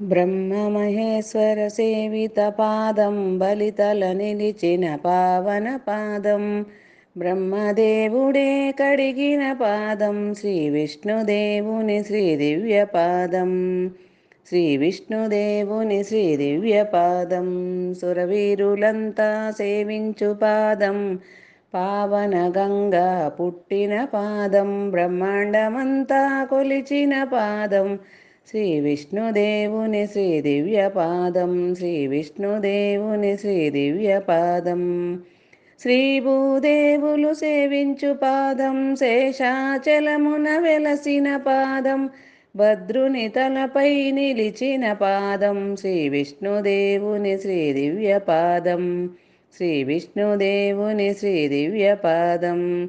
బ్రహ్మమహేశ్వర సేవిత పాదం బలితల నిలిచిన పావన పాదం బ్రహ్మదేవుడే కడిగిన పాదం శ్రీ విష్ణుదేవుని శ్రీ దివ్య పాదం శ్రీ విష్ణుదేవుని శ్రీ దివ్య పాదం సురవీరులంతా సేవించు పాదం. పావన గంగా పుట్టిన పాదం. బ్రహ్మాండమంతా కొలిచిన పాదం. శ్రీ విష్ణుదేవుని శ్రీ దివ్య పాదం శ్రీ విష్ణుదేవుని శ్రీ దివ్య పాదం శ్రీ భూదేవులు సేవించు పాదం. శేషాచలమున వెలసిన పాదం. భద్రుని తలపై నిలిచిన పాదం. శ్రీ విష్ణుదేవుని శ్రీ దివ్య పాదం శ్రీ విష్ణుదేవుని శ్రీ దివ్య పాదం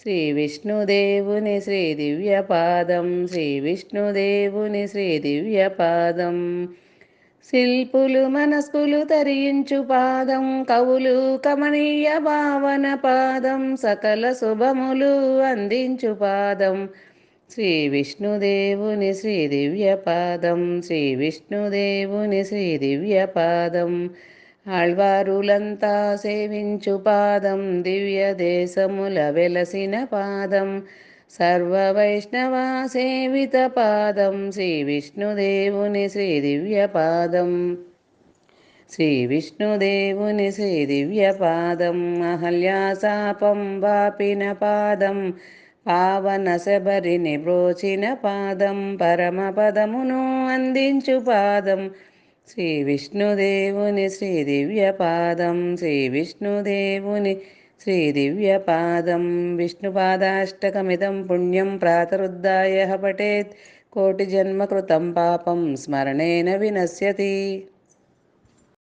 శ్రీ విష్ణుదేవుని శ్రీ దివ్య పాదం శ్రీ విష్ణుదేవుని శ్రీ దివ్య పాదం శ్రీ విష్ణుదేవుని శ్రీ దివ్య పాదం శిల్పులు మనస్కులు తరించు పాదం కవులు కమనీయ భావన పాదం సకల శుభములు అందించు పాదం. శ్రీ విష్ణుదేవుని శ్రీ దివ్య పాదం శ్రీ విష్ణుదేవుని శ్రీ దివ్య పాదం ఆళ్వారులంతా సేవించు పాదం దివ్య దేశముల వెలసిన పాదం. సర్వ వైష్ణవ సేవిత పాదం శ్రీ విష్ణుదేవుని శ్రీ దివ్య పాదం. శ్రీ విష్ణుదేవుని శ్రీ దివ్య పాదం అహల్యాసాపం వాపిన పాదం. పావన శబరిని బ్రోచిన పాదం పరమపదమును అందించు పాదం. శ్రీ విష్ణుదేవుని శ్రీ దివ్య పాదం శ్రీ విష్ణుదేవుని శ్రీ దివ్య పాదం విష్ణుపాదాష్టకమిదం పుణ్యం ప్రాతరుద్ధాయ పఠేత్ కోటి జన్మకృతం పాపం స్మరణేన వినశ్యతి.